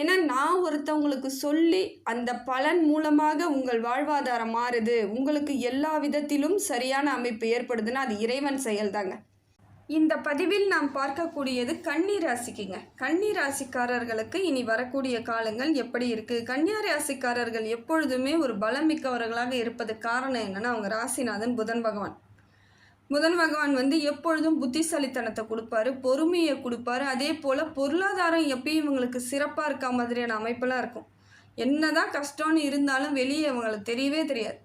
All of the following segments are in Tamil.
ஏன்னா நான் ஒருத்தவங்களுக்கு சொல்லி அந்த பலன் மூலமாக உங்கள் வாழ்வாதாரம் மாறுது. உங்களுக்கு எல்லா விதத்திலும் சரியான அமைப்பு ஏற்படுதுன்னா அது இறைவன் செயல்தாங்க. இந்த பதிவில் நாம் பார்க்கக்கூடியது கன்னி ராசிக்குங்க. கன்னி ராசிக்காரர்களுக்கு இனி வரக்கூடிய காலங்கள் எப்படி இருக்குது கன்னியா ராசிக்காரர்கள் எப்பொழுதுமே ஒரு பலம் மிக்கவர்களாக இருப்பது காரணம் என்னென்னா அவங்க ராசிநாதன் புதன் பகவான். புதன் பகவான் வந்து எப்பொழுதும் புத்திசாலித்தனத்தை கொடுப்பாரு பொறுமையை கொடுப்பாரு. அதே போல் பொருளாதாரம் எப்பயும் இவங்களுக்கு சிறப்பாக இருக்க மாதிரியான அமைப்பெல்லாம் இருக்கும். என்னதான் கஷ்டம்னு இருந்தாலும் வெளியே இவங்களுக்கு தெரியவே தெரியாது.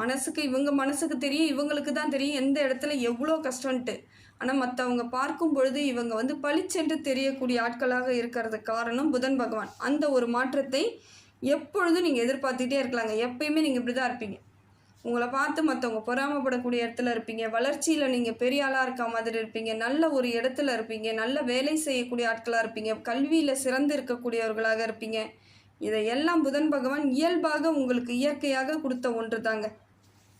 மனசுக்கு இவங்க மனசுக்கு தெரியும் இவங்களுக்கு தான் தெரியும் எந்த இடத்துல எவ்வளோ கஷ்டம்ன்ட்டு. ஆனால் மற்றவங்க பார்க்கும் பொழுது இவங்க வந்து பளிச்சென்று தெரியக்கூடிய ஆட்களாக இருக்கிறது காரணம் புதன் பகவான். அந்த ஒரு மாற்றத்தை எப்பொழுதும் நீங்கள் எதிர்பார்த்துக்கிட்டே இருக்கலாங்க. எப்பயுமே நீங்கள் இப்படி தான் இருப்பீங்க. உங்களை பார்த்து மற்றவங்க பொறாமப்படக்கூடிய இடத்துல இருப்பீங்க. வளர்ச்சியில் நீங்கள் பெரிய ஆளாக இருக்க மாதிரி இருப்பீங்க. நல்ல ஒரு இடத்துல இருப்பீங்க. நல்ல வேலை செய்யக்கூடிய ஆட்களாக இருப்பீங்க. கல்வியில் சிறந்து இருக்கக்கூடியவர்களாக இருப்பீங்க. இதையெல்லாம் புதன் பகவான் இயல்பாக உங்களுக்கு இயற்கையாக கொடுத்த ஒன்று தாங்க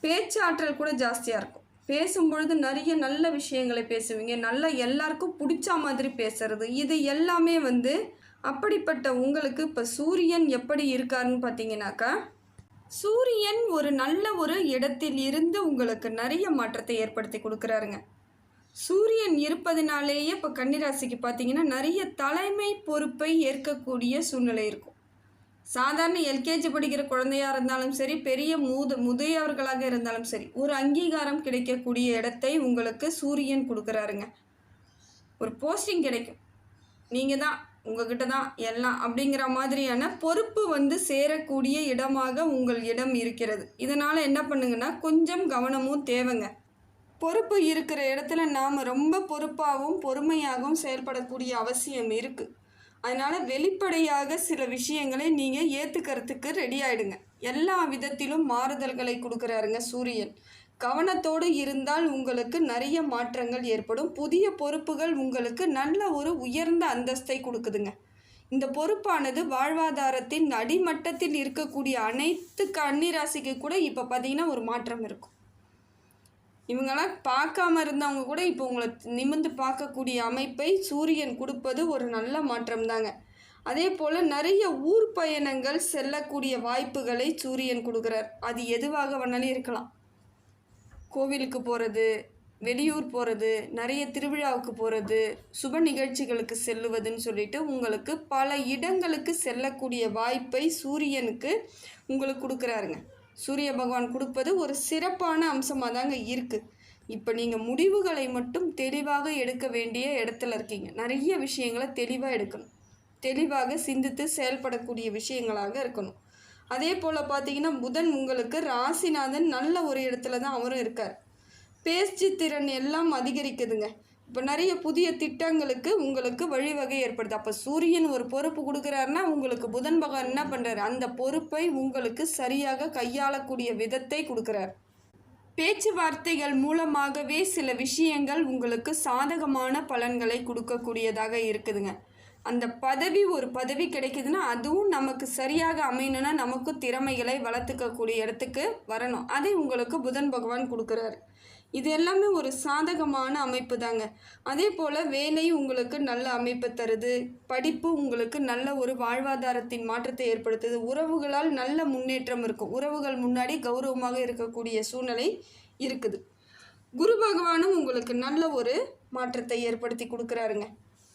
பேச்சாற்றல் கூட ஜாஸ்தியாக இருக்கும். பேசும்பொழுது நிறைய நல்ல விஷயங்களை பேசுவீங்க. நல்ல எல்லாருக்கும் பிடிச்ச மாதிரி பேசுறது. இது எல்லாமே வந்து அப்படிப்பட்ட உங்களுக்கு இப்போ சூரியன் எப்படி இருக்காருன்னு பார்த்தீங்கன்னாக்கா சூரியன் ஒரு நல்ல ஒரு இடத்தில் இருந்து உங்களுக்கு நிறைய மாற்றத்தை ஏற்படுத்தி கொடுக்குறாருங்க. சூரியன் இருப்பதினாலேயே இப்போ கன்னிராசிக்கு பார்த்தீங்கன்னா நிறைய தலைமை பொறுப்பை ஏற்கக்கூடிய சூழ்நிலை இருக்கும். சாதாரண எல்கேஜி படிக்கிற குழந்தையாக இருந்தாலும் சரி பெரிய மூத முதியவர்களாக இருந்தாலும் சரி ஒரு அங்கீகாரம் கிடைக்கக்கூடிய இடத்தை உங்களுக்கு சூரியன் கொடுக்குறாருங்க. ஒரு போஸ்டிங் கிடைக்கும். நீங்கள் தான் உங்ககிட்ட தான் எல்லாம் அப்படிங்கிற மாதிரியான பொறுப்பு வந்து சேரக்கூடிய இடமாக உங்கள் இடம் இருக்கிறது. இதனால் என்ன பண்ணுங்கன்னா கொஞ்சம் கவனமும் தேவைங்க. பொறுப்பு இருக்கிற இடத்துல நாம் ரொம்ப பொறுப்பாகவும் பொறுமையாகவும் செயல்படக்கூடிய அவசியம் இருக்குது அதனால் வெளிப்படையாக சில விஷயங்களை நீங்கள் ஏற்றுக்கிறதுக்கு ரெடி ஆகிடுங்க எல்லா விதத்திலும் மாறுதல்களை கொடுக்குறாருங்க சூரியன். கவனத்தோடு இருந்தால் உங்களுக்கு நிறைய மாற்றங்கள் ஏற்படும். புதிய பொறுப்புகள் உங்களுக்கு நல்ல ஒரு உயர்ந்த அந்தஸ்தை கொடுக்குதுங்க. இந்த பொறுப்பானது வாழ்வாதாரத்தின் அடிமட்டத்தில் இருக்கக்கூடிய அனைத்து கன்னிராசிக்கு கூட இப்போ பார்த்தீங்கன்னா ஒரு மாற்றம் இருக்கும். இவங்கெல்லாம் பார்க்காம இருந்தவங்க கூட இப்போ உங்களை நிமிர்ந்து பார்க்கக்கூடிய அமைப்பை சூரியன் கொடுப்பது ஒரு நல்ல மாற்றம் தாங்க. அதே போல் நிறைய ஊர் பயணங்கள் செல்லக்கூடிய வாய்ப்புகளை சூரியன் கொடுக்குறார். அது எதுவாக வேணாலும் இருக்கலாம். கோவிலுக்கு போகிறது வெளியூர் போகிறது நிறைய திருவிழாவுக்கு போகிறது சுப நிகழ்ச்சிகளுக்கு செல்லுவதுன்னு சொல்லிட்டு உங்களுக்கு பல இடங்களுக்கு செல்லக்கூடிய வாய்ப்பை சூரியனுக்கு உங்களுக்கு கொடுக்குறாருங்க. சூரிய பகவான் கொடுப்பது ஒரு சிறப்பான அம்சமாக தாங்க இருக்குது இப்போ நீங்கள் முடிவுகளை மட்டும் தெளிவாக எடுக்க வேண்டிய இடத்துல இருக்கீங்க. நிறைய விஷயங்களை தெளிவாக எடுக்கணும். தெளிவாக சிந்தித்து செயல்படக்கூடிய விஷயங்களாக இருக்கணும். அதே போல் பார்த்தீங்கன்னா புதன் உங்களுக்கு ராசிநாதன் நல்ல ஒரு இடத்துல தான் அவரும் இருக்கார். பேச்சு திறன் எல்லாம் அதிகரிக்குதுங்க. இப்போ நிறைய புதிய திட்டங்களுக்கு உங்களுக்கு வழிவகை ஏற்படுது. அப்போ சூரியன் ஒரு பொறுப்பு கொடுக்குறாருன்னா உங்களுக்கு புதன் பகவான் என்ன பண்ணுறாரு அந்த பொறுப்பை உங்களுக்கு சரியாக கையாளக்கூடிய விதத்தை கொடுக்குறார். பேச்சுவார்த்தைகள் மூலமாகவே சில விஷயங்கள் உங்களுக்கு சாதகமான பலன்களை கொடுக்கக்கூடியதாக இருக்குதுங்க. அந்த பதவி ஒரு பதவி கிடைக்குதுன்னா அதுவும் நமக்கு சரியாக அமையணும்னா நமக்கும் திறமைகளை வளர்த்துக்கக்கூடிய இடத்துக்கு வரணும். அதை உங்களுக்கு புதன் பகவான் கொடுக்குறாரு. இது எல்லாமே ஒரு சாதகமான அமைப்பு தாங்க. அதே போல் வேலை உங்களுக்கு நல்ல அமைப்பை தருது. படிப்பு உங்களுக்கு நல்ல ஒரு வாழ்வாதாரத்தின் மாற்றத்தை ஏற்படுத்துது. உறவுகளால் நல்ல முன்னேற்றம் இருக்கும். உறவுகள் முன்னாடி கௌரவமாக இருக்கக்கூடிய சூழ்நிலை இருக்குது. குரு பகவானும் உங்களுக்கு நல்ல ஒரு மாற்றத்தை ஏற்படுத்தி கொடுக்குறாருங்க.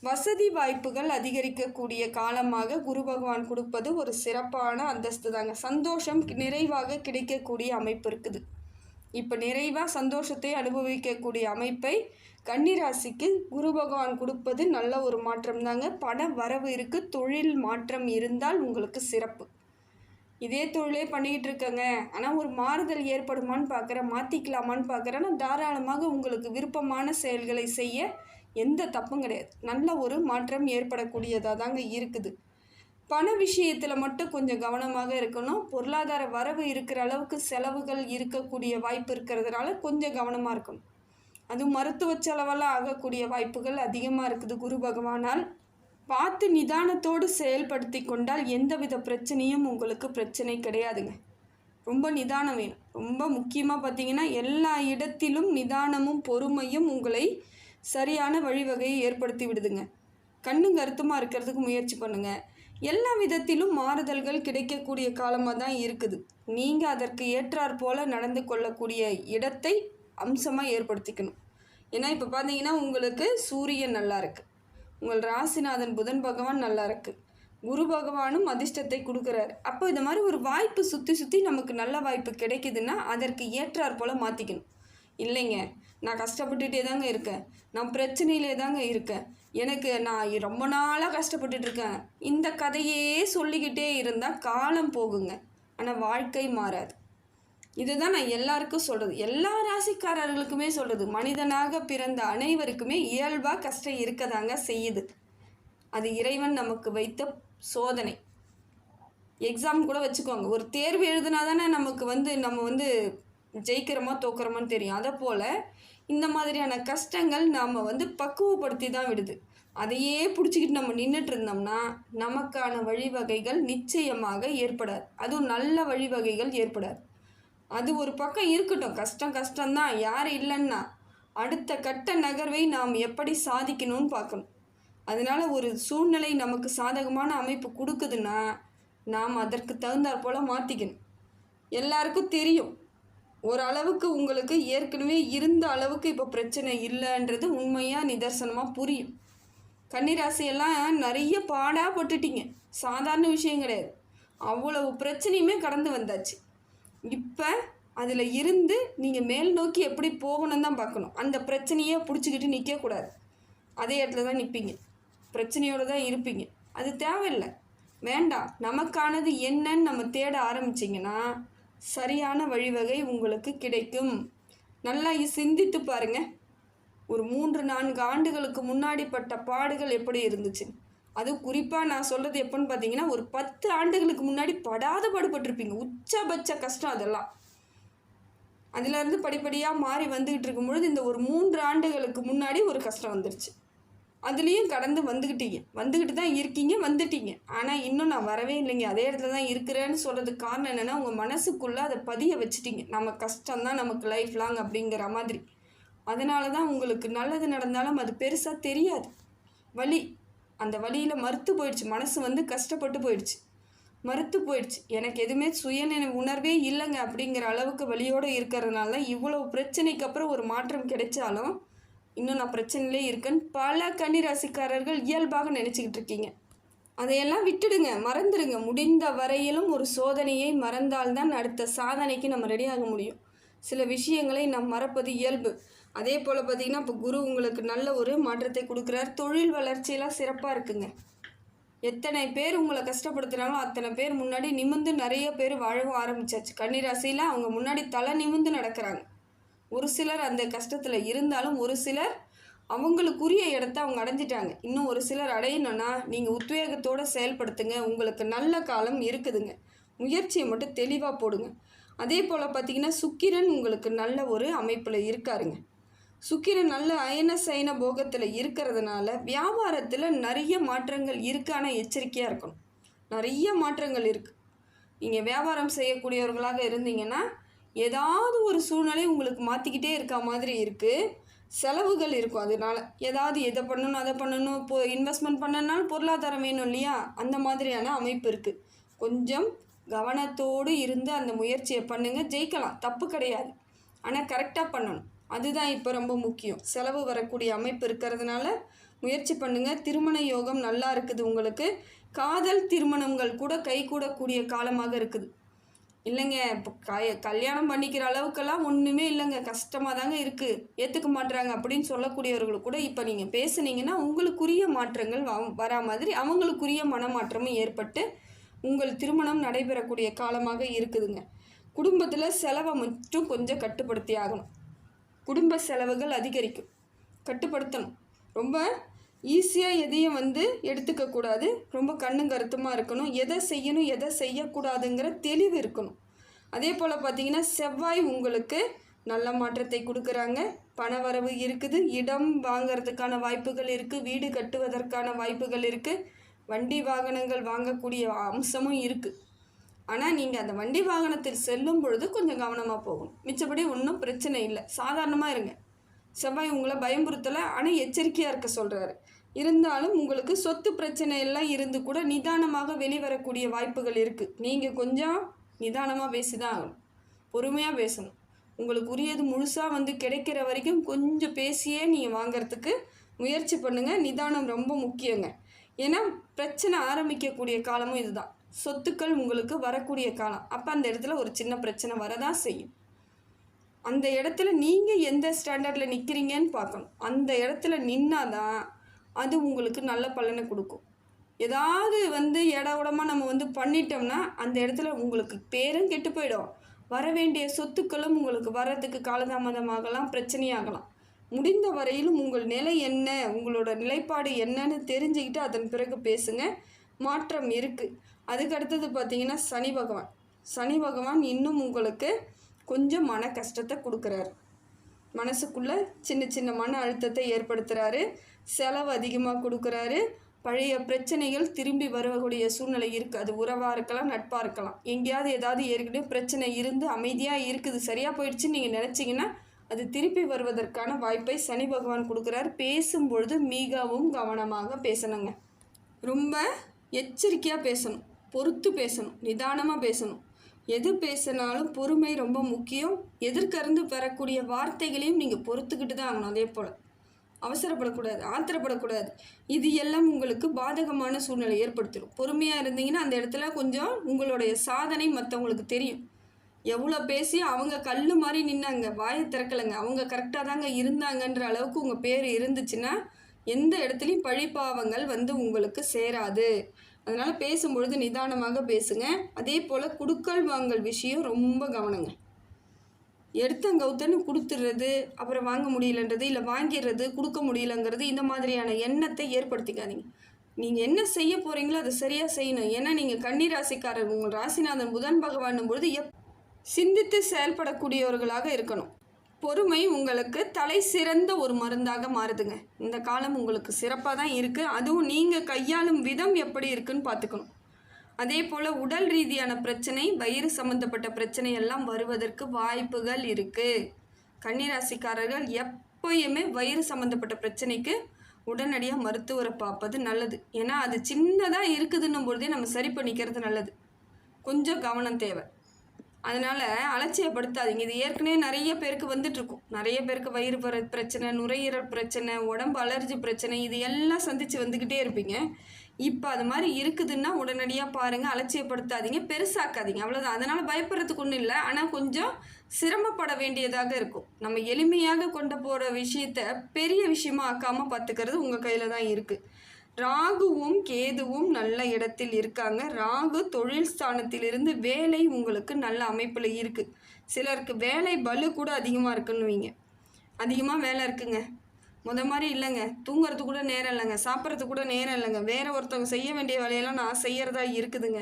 வசதி வாய்ப்புகள் அதிகரிக்கக்கூடிய காலமாக குரு பகவான் கொடுப்பது ஒரு சிறப்பான அந்தஸ்து தாங்க. சந்தோஷம் நிறைவாக கிடைக்கக்கூடிய அமைப்பு இருக்குது. இப்போ நிறைவாக சந்தோஷத்தை அனுபவிக்கக்கூடிய அமைப்பை கன்னிராசிக்கு குரு பகவான் கொடுப்பது நல்ல ஒரு மாற்றம் தாங்க. பண வரவு இருக்குது தொழில் மாற்றம் இருந்தால் உங்களுக்கு சிறப்பு. இதே தொழிலே பண்ணிக்கிட்டு இருக்கேங்க. ஆனால் ஒரு மாறுதல் ஏற்படுமான்னு பார்க்குறேன் மாற்றிக்கலாமான்னு பார்க்குறேன்னா தாராளமாக உங்களுக்கு விருப்பமான செயல்களை செய்ய எந்த தப்பும் கிடையாது. நல்ல ஒரு மாற்றம் ஏற்படக்கூடியதாக தாங்க இருக்குது. பண விஷயத்தில் மட்டும் கொஞ்சம் கவனமாக இருக்கணும். பொருளாதார வரவு இருக்கிற அளவுக்கு செலவுகள் இருக்கக்கூடிய வாய்ப்பு இருக்கிறதுனால கொஞ்சம் கவனமாக இருக்கணும். அதுவும் மருத்துவ செலவெல்லாம் ஆகக்கூடிய வாய்ப்புகள் அதிகமாக இருக்குது குரு பகவானால். பார்த்து நிதானத்தோடு செயல்படுத்தி கொண்டால் எந்தவித பிரச்சனையும் உங்களுக்கு பிரச்சனை கிடையாதுங்க. ரொம்ப நிதானம் வேணும். ரொம்ப முக்கியமாக பார்த்தீங்கன்னா எல்லா இடத்திலும் நிதானமும் பொறுமையும் உங்களை சரியான வழிவகையை ஏற்படுத்தி விடுதுங்க. கண்ணும் கருத்துமாக இருக்கிறதுக்கு முயற்சி பண்ணுங்கள் எல்லா விதத்திலும் மாறுதல்கள் கிடைக்கக்கூடிய காலமாக தான் இருக்குது. நீங்கள் அதற்கு ஏற்றாற் போல நடந்து கொள்ளக்கூடிய இடத்தை அம்சமாக ஏற்படுத்திக்கணும். ஏன்னா இப்போ பார்த்தீங்கன்னா உங்களுக்கு சூரியன் நல்லா இருக்குது உங்கள் ராசிநாதன் புதன் பகவான் நல்லா இருக்குது குரு பகவானும் அதிர்ஷ்டத்தை கொடுக்குறாரு. அப்போ இந்த மாதிரி ஒரு வாய்ப்பு சுற்றி சுற்றி நமக்கு நல்ல வாய்ப்பு கிடைக்குதுன்னா அதற்கு ஏற்றாற் போல் மாற்றிக்கணும் இல்லைங்க. நான் கஷ்டப்பட்டுட்டே தாங்க இருக்கேன். நான் பிரச்சனையிலே தாங்க இருக்கேன். எனக்கு நான் ரொம்ப நாளாக கஷ்டப்பட்டுட்டு இருக்கேன் இந்த கதையே சொல்லிக்கிட்டே இருந்தால் காலம் போகுங்க. ஆனால் வாழ்க்கை மாறாது. இதுதான் நான் எல்லாருக்கும் சொல்கிறது எல்லா ராசிக்காரர்களுக்குமே சொல்கிறது மனிதனாக பிறந்த அனைவருக்குமே இயல்பாக கஷ்டம் இருக்கதாங்க செய்யுது. அது இறைவன் நமக்கு வைத்த சோதனை. எக்ஸாம் கூட வச்சுக்கோங்க. ஒரு தேர்வு எழுதுனா தானே நமக்கு வந்து நம்ம வந்து ஜெயிக்கிறோமா தோக்குறோமான்னு தெரியும். அதை போல் இந்த மாதிரியான கஷ்டங்கள் நாம் வந்து பக்குவப்படுத்தி தான் விடுது. அதையே பிடிச்சிக்கிட்டு நம்ம நின்றுட்டு இருந்தோம்னா நமக்கான வழிவகைகள் நிச்சயமாக ஏற்படாது. அதுவும் நல்ல வழிவகைகள் ஏற்படாது. அது ஒரு பக்கம் இருக்கட்டும். கஷ்டம் கஷ்டம்தான். யார் இல்லைன்னா அடுத்த கட்ட நகர்வை நாம் எப்படி சாதிக்கணும்னு பார்க்கணும். அதனால் ஒரு சூழ்நிலை நமக்கு சாதகமான அமைப்பு கொடுக்குதுன்னா நாம் அதற்கு தகுந்தாற் போல் மாற்றிக்கணும் எல்லாருக்கும் தெரியும். ஓரளவுக்கு உங்களுக்கு ஏற்கனவே இருந்த அளவுக்கு இப்போ பிரச்சனை இல்லைன்றது உண்மையாக நிதர்சனமாக புரியும். கன்னிராசியெல்லாம் நிறைய பாடாக பட்டுட்டீங்க. சாதாரண விஷயம் கிடையாது. அவ்வளவு பிரச்சனையுமே கடந்து வந்தாச்சு. இப்போ அதில் இருந்து நீங்கள் மேல் நோக்கி எப்படி போகணும்னு தான் பார்க்கணும். அந்த பிரச்சனையே பிடிச்சிக்கிட்டு நிற்கக்கூடாது அதே இடத்துல தான் நிற்பீங்க பிரச்சனையோடு தான் இருப்பீங்க. அது தேவையில்லை. வேண்டாம். நமக்கானது என்னன்னு நம்ம தேட ஆரம்பிச்சிங்கன்னா சரியான வழிவகை உங்களுக்கு கிடைக்கும். நல்லா சிந்தித்து பாருங்க. ஒரு மூன்று நான்கு ஆண்டுகளுக்கு முன்னாடி பட்ட பாடுகள் எப்படி இருந்துச்சு? அது குறிப்பாக நான் சொல்கிறது எப்போன்னு பார்த்தீங்கன்னா ஒரு பத்து ஆண்டுகளுக்கு முன்னாடி படாத பாடுபட்டிருப்பீங்க உச்சபட்ச கஷ்டம் அதெல்லாம். அதுலேருந்து படிப்படியாக மாறி வந்துக்கிட்டு இருக்கும் பொழுது இந்த ஒரு மூன்று ஆண்டுகளுக்கு முன்னாடி ஒரு கஷ்டம் வந்துருச்சு. அதுலேயும் கடந்து வந்துக்கிட்டீங்க வந்துக்கிட்டு தான் இருக்கீங்க வந்துட்டீங்க. ஆனால் இன்னும் நான் வரவே இல்லைங்க. அதே இடத்துல தான் இருக்கிறேன்னு சொல்கிறதுக்கு காரணம் என்னென்னா உங்கள் மனசுக்குள்ளே அதை பதிய வச்சுட்டீங்க. நம்ம கஷ்டம்தான் நமக்கு லைஃப் லாங் அப்படிங்கிற மாதிரி. அதனால தான் உங்களுக்கு நல்லது நடந்தாலும் அது பெருசாக தெரியாது. வலி. அந்த வழியில் மறுத்து போயிடுச்சு. மனசு வந்து கஷ்டப்பட்டு போயிடுச்சு. மறுத்து போயிடுச்சு. எனக்கு எதுவுமே சுயநினை உணர்வே இல்லைங்க அப்படிங்கிற அளவுக்கு வழியோடு இருக்கிறதுனால இவ்வளோ பிரச்சனைக்கு அப்புறம் ஒரு மாற்றம் கிடைச்சாலும் இன்னும் நான் பிரச்சனையிலே இருக்கேன்னு பல கன்னி ராசிக்காரர்கள் இயல்பாக நினச்சிக்கிட்டு இருக்கீங்க. அதையெல்லாம் விட்டுடுங்க மறந்துடுங்க. முடிந்த வரையிலும் ஒரு சோதனையை மறந்தால்தான் அடுத்த சாதனைக்கு நம்ம ரெடியாக முடியும். சில விஷயங்களை நாம் மறப்பது இயல்பு. அதே போல் பார்த்திங்கன்னா இப்போ குரு உங்களுக்கு நல்ல ஒரு மாற்றத்தை கொடுக்குறார். தொழில் வளர்ச்சியெல்லாம் சிறப்பாக இருக்குங்க. எத்தனை பேர் உங்களை கஷ்டப்படுத்துகிறாங்களோ அத்தனை பேர் முன்னாடி நிமிந்து நிறைய பேர் வாழவும் ஆரம்பிச்சாச்சு. கன்னிராசியில் அவங்க முன்னாடி தலை நிமிந்து நடக்கிறாங்க. ஒரு சிலர் அந்த கஷ்டத்தில் இருந்தாலும் ஒரு சிலர் அவங்களுக்குரிய இடத்த அவங்க அடைஞ்சிட்டாங்க. இன்னும் ஒரு சிலர் அடையணும்னா நீங்கள் உத்வேகத்தோடு செயல்படுத்துங்க. உங்களுக்கு நல்ல காலம் இருக்குதுங்க. முயற்சியை மட்டும் தெளிவாக போடுங்க. அதே போல் பார்த்திங்கன்னா சுக்கிரன் உங்களுக்கு நல்ல ஒரு அமைப்பில் இருக்காருங்க. சுக்கிரன் நல்ல அயன சயன போகத்தில் இருக்கிறதுனால வியாபாரத்தில் நிறைய மாற்றங்கள் இருக்கான எச்சரிக்கையாக இருக்கணும். நிறைய மாற்றங்கள் இருக்குது நீங்கள் வியாபாரம் செய்யக்கூடியவர்களாக இருந்தீங்கன்னா ஏதாவது ஒரு சூழ்நிலை உங்களுக்கு மாற்றிக்கிட்டே இருக்க மாதிரி இருக்குது செலவுகள் இருக்கும் அதனால. ஏதாவது எதை பண்ணணும் அதை பண்ணணும் இப்போ இன்வெஸ்ட்மெண்ட் பண்ணனாலும் பொருளாதாரம் வேணும் இல்லையா? அந்த மாதிரியான அமைப்பு இருக்குது கொஞ்சம் கவனத்தோடு இருந்து அந்த முயற்சியை பண்ணுங்கள் ஜெயிக்கலாம். தப்பு கிடையாது. ஆனால் கரெக்டாக பண்ணணும். அதுதான் இப்போ ரொம்ப முக்கியம். செலவு வரக்கூடிய அமைப்பு இருக்கிறதுனால முயற்சி பண்ணுங்கள் திருமண யோகம் நல்லா இருக்குது உங்களுக்கு. காதல் திருமணங்கள் கூட கைகூடக்கூடிய காலமாக இருக்குது. இல்லைங்க இப்போ க கல்யாணம் பண்ணிக்கிற அளவுக்கெல்லாம் ஒன்றுமே இல்லைங்க. கஷ்டமாக தாங்க இருக்குது ஏற்றுக்க மாட்றாங்க அப்படின்னு சொல்லக்கூடியவர்கள் கூட இப்போ நீங்கள் பேசுனீங்கன்னா உங்களுக்குரிய மாற்றங்கள் வ- வரா மாதிரி அவங்களுக்குரிய மனமாற்றமும் ஏற்பட்டு உங்கள் திருமணம் நடைபெறக்கூடிய காலமாக இருக்குதுங்க. குடும்பத்தில் செலவை மட்டும் கொஞ்சம் கட்டுப்படுத்தி ஆகணும். குடும்ப செலவுகள் அதிகரிக்கும். கட்டுப்படுத்தணும். ரொம்ப ஈஸியாக எதையும் வந்து எடுத்துக்கக்கூடாது ரொம்ப கண்ணும் கருத்துமாக இருக்கணும். எதை செய்யணும் எதை செய்யக்கூடாதுங்கிற தெளிவு இருக்கணும். அதே போல் பார்த்தீங்கன்னா செவ்வாய் உங்களுக்கு நல்ல மாற்றத்தை கொடுக்குறாங்க. பணவரவு இருக்குது. இடம் வாங்கிறதுக்கான வாய்ப்புகள் இருக்குது வீடு கட்டுவதற்கான வாய்ப்புகள் இருக்குது வண்டி வாகனங்கள் வாங்கக்கூடிய அம்சமும் இருக்குது ஆனால் நீங்கள் அந்த வண்டி வாகனத்தில் செல்லும் பொழுது கொஞ்சம் கவனமாக போகணும். மிச்சபடி ஒன்றும் பிரச்சனை இல்லை. சாதாரணமாக இருங்க. செவ்வாய் உங்களை பயமுறுத்தலை ஆனால் எச்சரிக்கையாக இருக்க சொல்கிறாரு இருந்தாலும் உங்களுக்கு சொத்து பிரச்சனை எல்லாம் இருந்து கூட நிதானமாக வெளிவரக்கூடிய வாய்ப்புகள் இருக்குது நீங்கள் கொஞ்சம் நிதானமாக பேசி தான் ஆகணும். பொறுமையாக பேசணும். உங்களுக்கு உரியது முழுசாக வந்து கிடைக்கிற வரைக்கும் கொஞ்சம் பேசியே நீங்கள் வாங்குறதுக்கு முயற்சி பண்ணுங்கள் நிதானம் ரொம்ப முக்கியங்க. ஏன்னா பிரச்சனை ஆரம்பிக்கக்கூடிய காலமும் இதுதான். சொத்துக்கள் உங்களுக்கு வரக்கூடிய காலம். அப்போ அந்த இடத்துல ஒரு சின்ன பிரச்சனை வரதான் செய்யும். அந்த இடத்துல நீங்கள் எந்த ஸ்டாண்டர்டில் நிற்கிறீங்கன்னு பார்க்கணும். அந்த இடத்துல நின்னாதான் அது உங்களுக்கு நல்ல பலனை கொடுக்கும். ஏதாவது வந்து இடவுடமாக நம்ம வந்து பண்ணிட்டோம்னா அந்த இடத்துல உங்களுக்கு பேரும் கெட்டு போயிடும். வர வேண்டிய சொத்துக்களும் உங்களுக்கு வர்றதுக்கு காலதாமதமாகலாம் பிரச்சனையாகலாம். முடிந்த வரையிலும் உங்கள் நிலை என்ன உங்களோட நிலைப்பாடு என்னன்னு தெரிஞ்சுக்கிட்டு அதன் பிறகு பேசுங்க. மாற்றம் இருக்குது அதுக்கு அடுத்தது பார்த்தீங்கன்னா சனி பகவான். சனி பகவான் இன்னும் உங்களுக்கு கொஞ்சம் மன கஷ்டத்தை கொடுக்குறாரு. மனசுக்குள்ளே சின்ன சின்ன மன அழுத்தத்தை ஏற்படுத்துகிறாரு செலவு அதிகமாக கொடுக்குறாரு. பழைய பிரச்சனைகள் திரும்பி வரக்கூடிய சூழ்நிலை இருக்குது அது உறவாக இருக்கலாம் நட்பாக இருக்கலாம். எங்கேயாவது ஏதாவது ஏற்கனவே பிரச்சனை இருந்து அமைதியாக இருக்குது சரியாக போயிடுச்சுன்னு நீங்கள் நினச்சிங்கன்னா அது திருப்பி வருவதற்கான வாய்ப்பை சனி பகவான் கொடுக்குறாரு. பேசும்பொழுது மிகவும் கவனமாக பேசணுங்க. ரொம்ப எச்சரிக்கையாக பேசணும். பொறுத்து பேசணும். நிதானமாக பேசணும். எது பேசினாலும் பொறுமை ரொம்ப முக்கியம். எதிர்கருந்து பெறக்கூடிய வார்த்தைகளையும் நீங்கள் பொறுத்துக்கிட்டு தான் ஆகணும். அதே போல். அவசரப்படக்கூடாது ஆத்திரப்படக்கூடாது. இது எல்லாம் உங்களுக்கு பாதகமான சூழ்நிலை ஏற்படுத்திடும். பொறுமையாக இருந்தீங்கன்னா அந்த இடத்துல கொஞ்சம் உங்களுடைய சாதனை மற்றவங்களுக்கு தெரியும். எவ்வளோ பேசி அவங்க கல் மாதிரி நின்னாங்க வாயை திறக்கலைங்க. அவங்க கரெக்டாக தாங்க இருந்தாங்கன்ற அளவுக்கு உங்கள் பேர் இருந்துச்சுன்னா எந்த இடத்துலையும் பழிப்பாவங்கள் வந்து உங்களுக்கு சேராது. அதனால் பேசும்பொழுது நிதானமாக பேசுங்க. அதே போல் குடுக்கல் வாங்கல் விஷயம் ரொம்ப கவனங்க. எடுத்தங்கவுத்தன்னு கொடுத்துட்றது அப்புறம் வாங்க முடியலன்றது இல்லை வாங்கிடுறது கொடுக்க முடியலங்கிறது இந்த மாதிரியான எண்ணத்தை ஏற்படுத்திக்காதீங்க. நீங்கள் என்ன செய்ய போகிறீங்களோ அதை சரியாக செய்யணும். ஏன்னா நீங்கள் கன்னி ராசிக்காரர் உங்கள் ராசிநாதன் புதன் பகவான் பொழுது எப் சிந்தித்து செயல்படக்கூடியவர்களாக இருக்கணும். பொறுமை உங்களுக்கு தலை சிறந்த ஒரு மருந்தாக மாறுதுங்க. இந்த காலம் உங்களுக்கு சிறப்பாக தான் இருக்குது அதுவும் நீங்கள் கையாளும் விதம் எப்படி இருக்குன்னு பார்த்துக்கணும். அதே போல் உடல் ரீதியான பிரச்சனை வயிறு சம்மந்தப்பட்ட பிரச்சனை எல்லாம் வருவதற்கு வாய்ப்புகள் இருக்குது கன்னிராசிக்காரர்கள் எப்பயுமே வயிறு சம்மந்தப்பட்ட பிரச்சனைக்கு உடனடியாக மருத்துவரை பார்ப்பது நல்லது. ஏன்னா அது சின்னதாக இருக்குதுன்னும் பொழுதே நம்ம சரி பண்ணிக்கிறது நல்லது. கொஞ்சம் கவனம் தேவை. அதனால் அலட்சியப்படுத்தாதீங்க. இது ஏற்கனவே நிறைய பேருக்கு வந்துட்டுருக்கும். நிறைய பேருக்கு வயிறு பிர பிரச்சனை நுரையீரல் பிரச்சனை உடம்பு அலர்ஜி பிரச்சனை இது எல்லாம் சந்தித்து வந்துக்கிட்டே இருப்பீங்க. இப்போ அது மாதிரி இருக்குதுன்னா உடனடியாக பாருங்கள் அலட்சியப்படுத்தாதீங்க பெருசாக்காதீங்க அவ்வளோதான் அதனால் பயப்படுறதுக்கு ஒன்றும் இல்லை. ஆனால் கொஞ்சம் சிரமப்பட வேண்டியதாக இருக்கும். நம்ம எளிமையாக கொண்டு போகிற விஷயத்த பெரிய விஷயமா ஆக்காமல் பார்த்துக்கிறது உங்கள் கையில் தான் இருக்குது ராகுவும் கேதுவும் நல்ல இடத்தில் இருக்காங்க. ராகு தொழில் ஸ்தானத்திலிருந்து வேலை உங்களுக்கு நல்ல அமைப்பில் இருக்குது சிலருக்கு வேலை பலு கூட அதிகமாக இருக்குன்னு வைங்க அதிகமாக வேலை இருக்குங்க. முத மாதிரி இல்லைங்க. தூங்குறது கூட நேரம் இல்லைங்க. சாப்பிட்றது கூட நேரம் இல்லைங்க. வேற ஒருத்தவங்க செய்ய வேண்டிய வேலையெல்லாம் நான் செய்யறதா இருக்குதுங்க.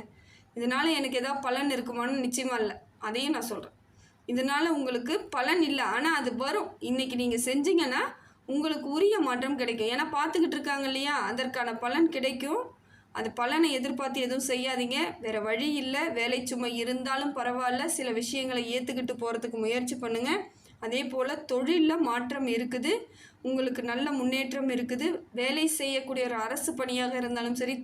இதனால எனக்கு எதாவது பலன் இருக்குமான்னு நிச்சயமா இல்லை. அதையும் நான் சொல்கிறேன் இதனால் உங்களுக்கு பலன் இல்லை. ஆனால் அது வரும். இன்றைக்கி நீங்கள் செஞ்சீங்கன்னா உங்களுக்கு உரிய மாற்றம் கிடைக்கும். ஏன்னா பார்த்துக்கிட்டு இருக்காங்க இல்லையா? அதற்கான பலன் கிடைக்கும். அது பலனை எதிர்பார்த்து எதுவும் செய்யாதீங்க. வேறு வழி இல்லை. வேலை சுமை இருந்தாலும் பரவாயில்ல. சில விஷயங்களை ஏற்றுக்கிட்டு போகிறதுக்கு முயற்சி பண்ணுங்கள் அதே போல் தொழிலில் மாற்றம் இருக்குது. உங்களுக்கு நல்ல முன்னேற்றம் இருக்குது. வேலை செய்யக்கூடிய ஒரு அரசு பணியாக இருந்தாலும் சரி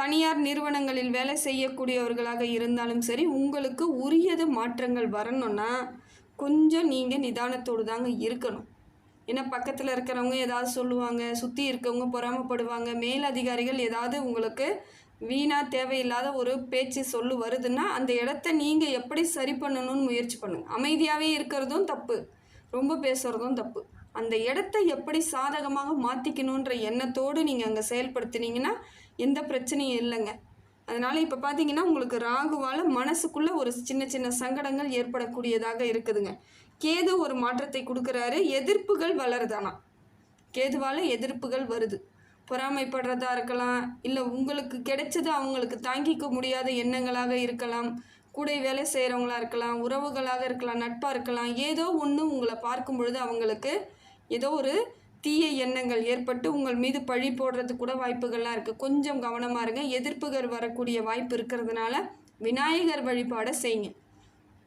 தனியார் நிறுவனங்களில் வேலை செய்யக்கூடியவர்களாக இருந்தாலும் சரி உங்களுக்கு உரியது மாற்றங்கள் வரணும்னா கொஞ்சம் நீங்கள் நிதானத்தோடு தாங்க இருக்கணும். ஏன்னா பக்கத்தில் இருக்கிறவங்க ஏதாவது சொல்லுவாங்க சுற்றி இருக்கவங்க பொறாமப்படுவாங்க மேல் அதிகாரிகள் ஏதாவது உங்களுக்கு வீணாக தேவையில்லாத ஒரு பேச்சு சொல்லு வருதுன்னா அந்த இடத்த நீங்கள் எப்படி சரி பண்ணணும்னு முயற்சி பண்ணுங்க. அமைதியாகவே இருக்கிறதும் தப்பு. ரொம்ப பேசுகிறதும் தப்பு. அந்த இடத்த எப்படி சாதகமாக மாற்றிக்கணுன்ற எண்ணத்தோடு நீங்கள் அங்கே செயல்படுத்தினீங்கன்னா எந்த பிரச்சனையும் இல்லைங்க. அதனால் இப்போ பார்த்தீங்கன்னா உங்களுக்கு ராகுவால் மனசுக்குள்ளே ஒரு சின்ன சின்ன சங்கடங்கள் ஏற்படக்கூடியதாக இருக்குதுங்க. கேது ஒரு மாற்றத்தை கொடுக்குறாரு. எதிர்ப்புகள் வளருதானா கேதுவால் எதிர்ப்புகள் வருது. பொறாமைப்படுறதா இருக்கலாம் இல்லை உங்களுக்கு கிடைச்சது அவங்களுக்கு தாங்கிக்க முடியாத எண்ணங்களாக இருக்கலாம் கூட வேலை செய்கிறவங்களா இருக்கலாம் உறவுகளாக இருக்கலாம் நட்பாக இருக்கலாம் ஏதோ ஒன்று உங்களை பார்க்கும் பொழுது அவங்களுக்கு ஏதோ ஒரு தீய எண்ணங்கள் ஏற்பட்டு உங்கள் மீது பழி போடுறது கூட வாய்ப்புகள்லாம் இருக்குது கொஞ்சம் கவனமாக இருங்க. எதிர்ப்புகள் வரக்கூடிய வாய்ப்பு இருக்கிறதுனால விநாயகர் வழிபாடை செய்யுங்க.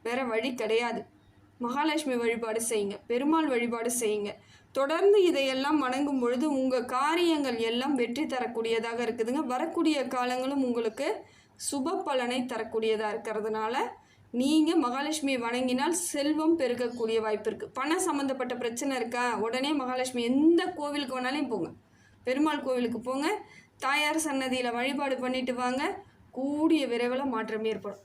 வேறு வழி கிடையாது. மகாலட்சுமி வழிபாடு செய்யுங்க. பெருமாள் வழிபாடு செய்யுங்க. தொடர்ந்து இதையெல்லாம் வணங்கும் பொழுது உங்கள் காரியங்கள் எல்லாம் வெற்றி தரக்கூடியதாக இருக்குதுங்க. வரக்கூடிய காலங்களும் உங்களுக்கு சுப பலனை தரக்கூடியதாக இருக்கிறதுனால நீங்கள் மகாலட்சுமியை வணங்கினால் செல்வம் பெருகக்கூடிய வாய்ப்பு இருக்குது பணம் சம்மந்தப்பட்ட பிரச்சனை இருக்கா? உடனே மகாலட்சுமி எந்த கோவிலுக்கு வேணாலும் போங்க. பெருமாள் கோவிலுக்கு போங்க. தாயார் சன்னதியில் வழிபாடு பண்ணிட்டு வாங்க. கூடிய விரைவில் மாற்றம் ஏற்படும்.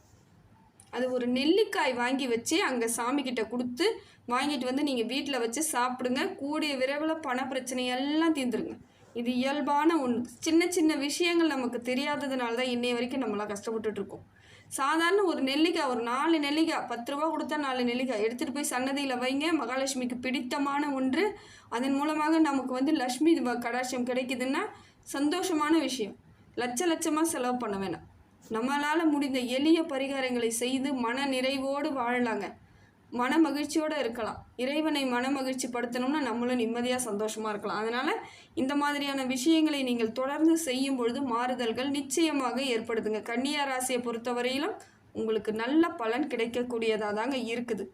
அது ஒரு நெல்லிக்காய் வாங்கி வச்சு அங்கே சாமிக்கிட்ட கொடுத்து வாங்கிட்டு வந்து நீங்கள் வீட்டில் வச்சு சாப்பிடுங்க. கூடிய விரைவில் பண பிரச்சனை எல்லாம் தீர்ந்துருங்க. இது இயல்பான ஒன்று சின்ன சின்ன விஷயங்கள் நமக்கு தெரியாததுனால தான் இன்னைய வரைக்கும் நம்மளாம் கஷ்டப்பட்டுட்ருக்கோம் சாதாரண ஒரு நெல்லிக்காய் ஒரு நாலு நெல்லிக்காய் பத்து ரூபா கொடுத்தா நாலு நெல்லிக்காய் எடுத்துகிட்டு போய் சன்னதியில் வைங்க. மகாலட்சுமிக்கு பிடித்தமான ஒன்று. அதன் மூலமாக நமக்கு வந்து லக்ஷ்மி வ- கடாட்சியம் கிடைக்குதுன்னா சந்தோஷமான விஷயம். லட்ச லட்சமாக செலவு பண்ண வேணாம். நம்மளால் முடிந்த எளிய பரிகாரங்களை செய்து மன நிறைவோடு வாழலாங்க. மன மகிழ்ச்சியோடு இருக்கலாம். இறைவனை மன மகிழ்ச்சி படுத்தணும்னா நம்மளும் நிம்மதியாக சந்தோஷமாக இருக்கலாம். அதனால் இந்த மாதிரியான விஷயங்களை நீங்கள் தொடர்ந்து செய்யும் பொழுது மாறுதல்கள் நிச்சயமாக ஏற்படுதுங்க. கன்னியா ராசியை பொறுத்தவரையிலும் உங்களுக்கு நல்ல பலன் கிடைக்கக்கூடியதாக தாங்க இருக்குது.